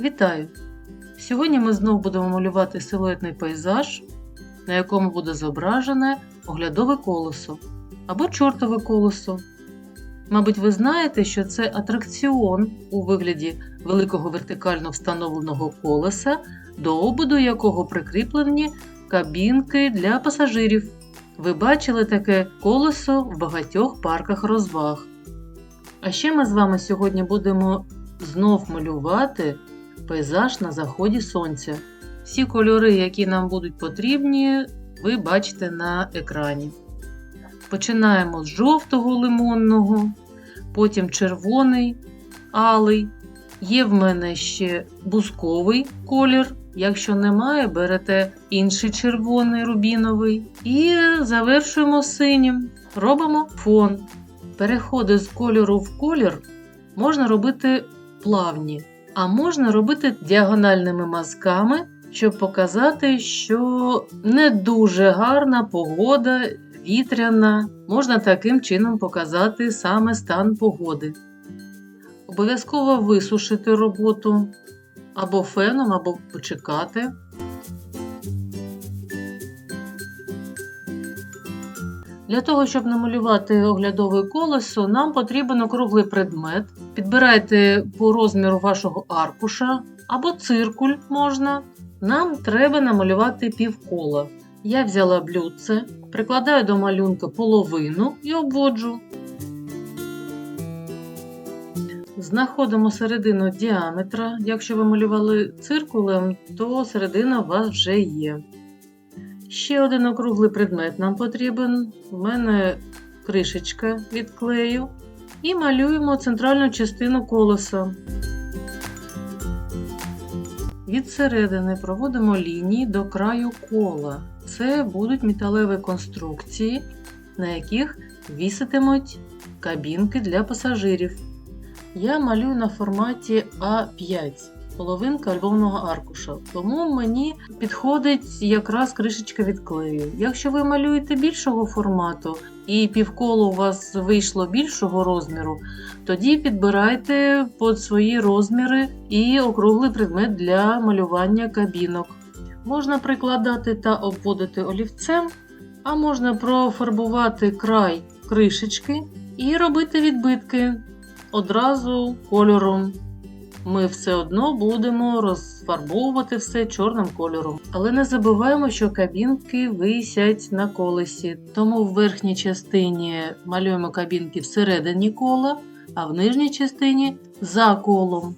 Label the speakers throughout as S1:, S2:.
S1: Вітаю! Сьогодні ми знову будемо малювати силуетний пейзаж, на якому буде зображене оглядове колесо або чортове колесо. Мабуть, ви знаєте, що це атракціон у вигляді великого вертикально встановленого колеса, до ободу якого прикріплені кабінки для пасажирів. Ви бачили таке колесо в багатьох парках розваг. А ще ми з вами сьогодні будемо знов малювати пейзаж на заході сонця. Всі кольори, які нам будуть потрібні, ви бачите на екрані. Починаємо з жовтого лимонного, потім червоний, алий. Є в мене ще бусковий колір. Якщо немає, берете інший червоний рубіновий. І завершуємо синім. Робимо фон. Переходи з кольору в колір можна робити плавні, а можна робити діагональними мазками, щоб показати, що не дуже гарна погода, вітряна. Можна таким чином показати саме стан погоди. Обов'язково висушити роботу або феном, або почекати. Для того, щоб намалювати оглядове колесо, нам потрібен округлий предмет. Підбирайте по розміру вашого аркуша або циркуль можна. Нам треба намалювати півкола. Я взяла блюдце, прикладаю до малюнка половину і обводжу. Знаходимо середину діаметра. Якщо ви малювали циркулем, то середина у вас вже є. Ще один округлий предмет нам потрібен. У мене кришечка від клею. І малюємо центральну частину колеса. Від середини проводимо лінії до краю кола. Це будуть металеві конструкції, на яких віситимуть кабінки для пасажирів. Я малюю на форматі А5 половинка альбомного аркуша, тому мені підходить якраз кришечка від клею. Якщо ви малюєте більшого формату і півколо у вас вийшло більшого розміру, тоді підбирайте під свої розміри і округлий предмет для малювання кабінок. Можна прикладати та обводити олівцем, а можна профарбувати край кришечки і робити відбитки одразу кольором ми все одно будемо розфарбовувати все чорним кольором. Але не забуваємо, що кабінки висять на колесі, тому в верхній частині малюємо кабінки всередині кола, а в нижній частині за колом.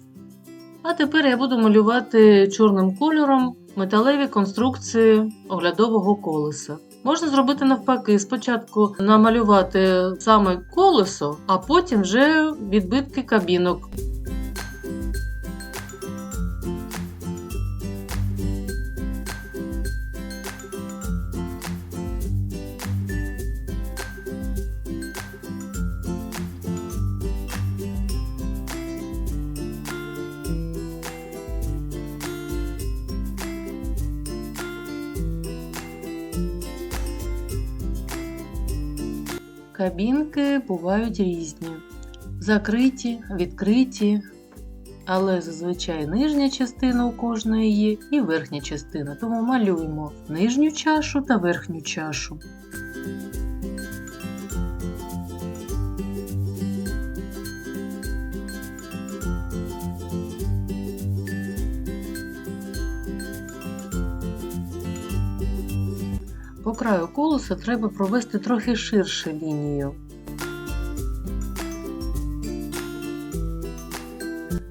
S1: А тепер я буду малювати чорним кольором металеві конструкції оглядового колеса. Можна зробити навпаки, спочатку намалювати саме колесо, а потім вже відбитки кабінок. Кабінки бувають різні: закриті, відкриті, але зазвичай нижня частина у кожної є і верхня частина, тому малюємо нижню чашу та верхню чашу. По краю колеса треба провести трохи ширше лінію.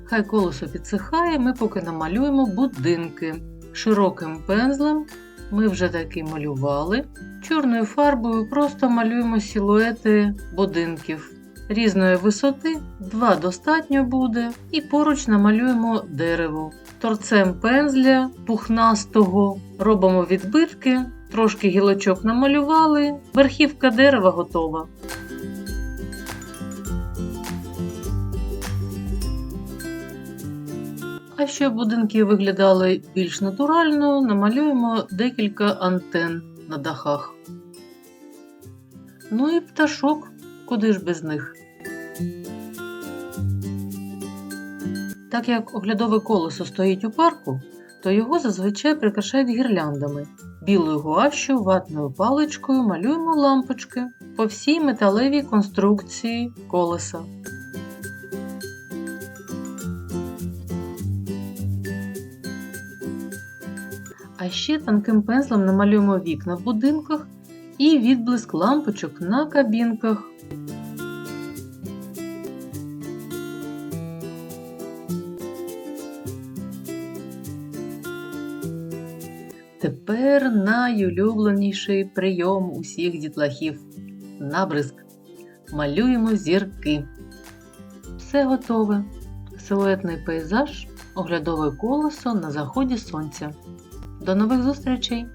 S1: Хай колесо підсихає, ми поки намалюємо будинки. Широким пензлем ми вже таки малювали. Чорною фарбою просто малюємо силуети будинків. Різної висоти, два достатньо буде, і поруч намалюємо дерево. Торцем пензля пухнастого робимо відбитки, трошки гілочок намалювали, верхівка дерева готова. А щоб будинки виглядали більш натурально, намалюємо декілька антен на дахах. Ну і пташок, куди ж без них. Так як оглядове колесо стоїть у парку, то його зазвичай прикрашають гірляндами. Білою гуашю, ватною паличкою малюємо лампочки по всій металевій конструкції колеса. А ще тонким пензлем намалюємо вікна в будинках і відблиск лампочок на кабінках. Тепер найулюбленіший прийом усіх дітлахів набризк. Малюємо зірки. Все готове. Силуетний пейзаж, оглядове колесо на заході сонця. До нових зустрічей!